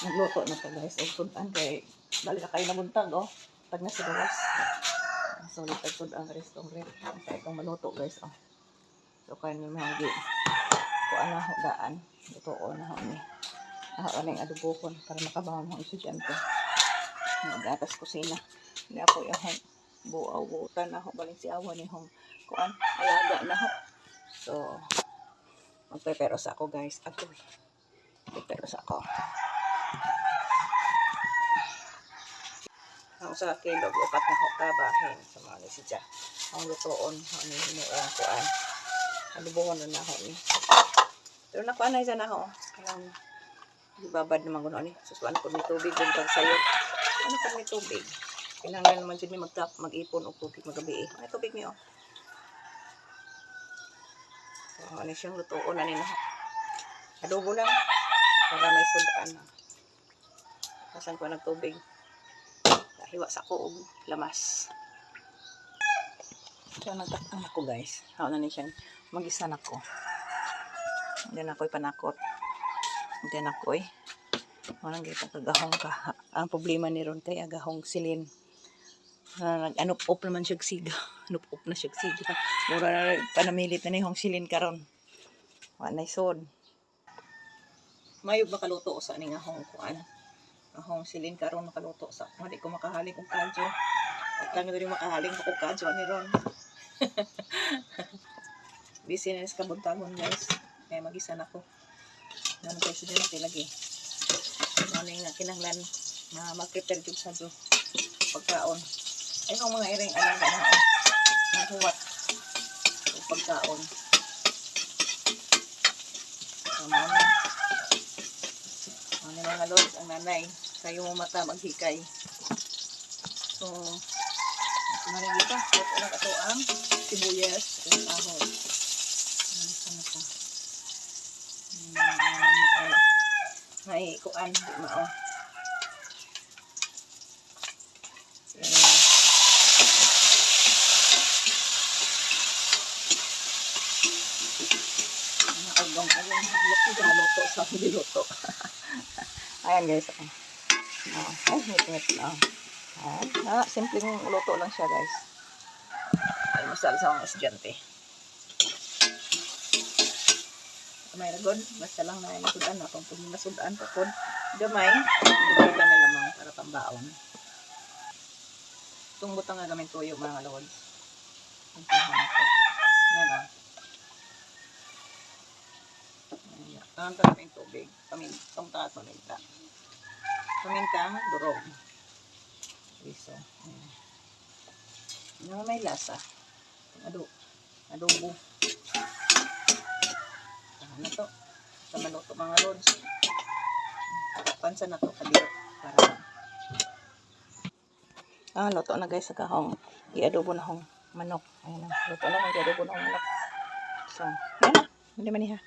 Nagluto na to guys. Og sudan kay dali na kayo nabuntag oh. Tag na sa gawas. So litag sudan guys tong rep. Sa itong maluto guys oh. So kayo may mga gi. Kuan na ho daan. Ito o na ho ni. Ah, aning adubokon para makabangon mo estudyante. Mga gatas kusina. Hindi ako yung hong buaw buutan na ho baling si awa ni hong kuan alaga na ho. So magpeperos ako guys. Agoy. Magpeperos ako. Ang sa kilog, upat na ko kabahin sa mga ni si Jack. Ang lutoon, ang hinuong kuan. Alubuhon na na ho ni. Pero nakuha na isa na ho. Kanang ibabad naman ko ni. Susuan ko ni tubig yung pag. Ano pa may tubig? Kailangan naman dyan ni magtap, mag-ipon o tubig magabi eh. Ano tubig niyo? So, ano siyang lutoon na nila. Adobo lang. Para may sudaan. Kasan ko ng tubig. Hiwa sa ko og lamas. So, nagtakang ako guys. Ako na ni siyang mag-isa na ko. Hindi ako'y panakot. Hindi ako'y. Walang kita kagahong ka. Ang problema ni Ron kay agahong silin. Nag-anup-up naman siya siga. Anup-up na siya siga. Mura na panamilit na ni hong silin karon. Wa na isod. Mayog makaluto ko sa aning ahong kuan. Ahong silin karon makaluto sa. Hindi ko makahaling kong kadyo. At lang rin makahaling ko kong kadyo ni Ron. Busy na sa kabuntagon guys. Kaya mag-isa na ko. Naman tayo estudyante lagi. Ano yung kinanglan na mag-prepare jud sa do pagkaon. Ay kung mga iring alaga na oh. Nahuwat. Pagkaon. So, ano. Ano mga lord, ang nanay. Kayo mata maghikay. So, Maring ito, ito lang ito ang sibuyas at ahon. Na ay, kuan, di mao. Ayun, haglok ko luto sa niluto. Ayan guys. Oh, ay, ngit-ngit na. Ayan. Ah, simpleng luto lang siya guys. Ay, masal sa mga estudyante. Gamay na god, basta lang na nasudan na kung pag nasudan pa po. Gamay, gamay ka na lamang para pambaon. Itong butang nga gamay tuyo mga lods. Ang tahan ko. Yan o. Ayan. Ka namin tubig. Pamin, itong tahat paminta. Durog. Ayan. Yung may lasa. Ado, adobo. Ano to? Sa maluto mga lods. Pansa na to kadiro. Para Ah, luto na guys sa kahong. I-adobo na hong manok. Ayan na. Luto na hong i-adobo na hong manok. So, yan na. Hindi man niya.